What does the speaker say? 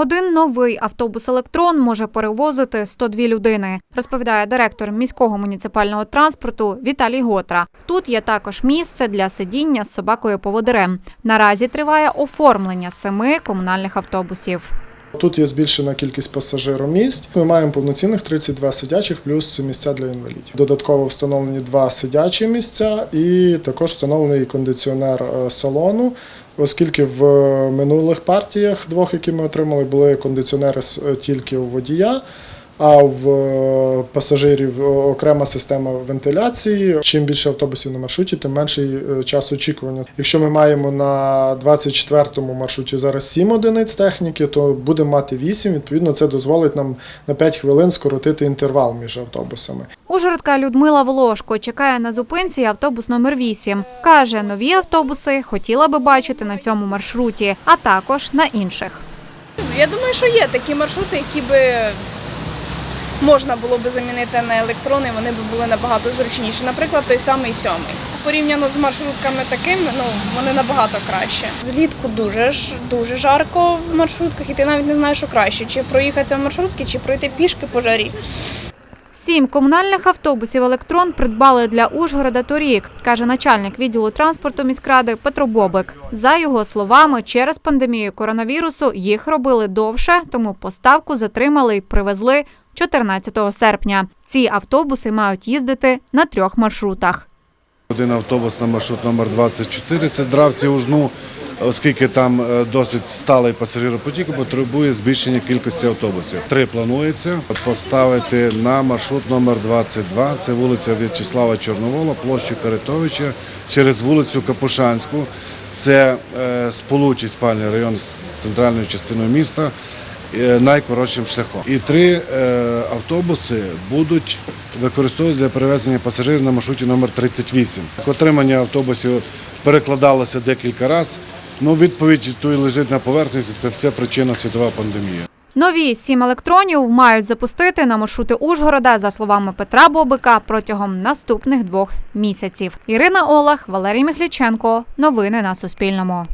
Один новий автобус електрон може перевозити 102 людини, розповідає директор міського муніципального транспорту Віталій Готра. Тут є також місце для сидіння з собакою поводирем. Наразі триває оформлення семи комунальних автобусів. Тут є збільшена кількість пасажиромісць. Ми маємо повноцінних 32 сидячих плюс місця для інвалідів. Додатково встановлені два сидячі місця і також встановлений кондиціонер е, салону. Оскільки в минулих партіях двох, які ми отримали, були кондиціонери е, тільки у водія, а в е, пасажирів окрема система вентиляції. Чим більше автобусів на маршруті, тим менший е, час очікування. Якщо ми маємо на 24-му маршруті зараз 7 одиниць техніки, то будемо мати 8. Відповідно, це дозволить нам на 5 хвилин скоротити інтервал між автобусами. Ужгородка Людмила Волошко чекає на зупинці автобус номер 8. Каже, нові автобуси хотіла би бачити на цьому маршруті, а також на інших. Я думаю, що є такі маршрути, які би можна було би замінити на електрони, вони б були набагато зручніші. Наприклад, той самий сьомий. Порівняно з маршрутками такими, ну вони набагато краще. Влітку дуже ж дуже жарко в маршрутках, і ти навіть не знаєш, що краще, чи проїхатися в маршрутки, чи пройти пішки по жарі. Сім комунальних автобусів електрон придбали для Ужгорода торік, каже начальник відділу транспорту міськради Петро Бобик. За його словами, через пандемію коронавірусу їх робили довше, тому поставку затримали і привезли 14 серпня. Ці автобуси мають їздити на трьох маршрутах. Один автобус на маршрут номер 24 це Дравці Ужну, оскільки там е, досить сталий пасажиропотік, потребує збільшення кількості автобусів. Три планується поставити на маршрут номер 22, це вулиця В'ячеслава Чорновола, площу Каритовича, через вулицю Капушанську. Це е, сполучить спальний район з центральною частиною міста найкоротшим шляхом. І три е, автобуси будуть використовуватися для перевезення пасажирів на маршруті номер 38. Отримання автобусів перекладалося декілька разів. Ну, відповідь тут лежить на поверхні, це все причина світова пандемія. Нові сім електронів мають запустити на маршрути Ужгорода, за словами Петра Бобика, протягом наступних двох місяців. Ірина Олах, Валерій Михліченко. Новини на Суспільному.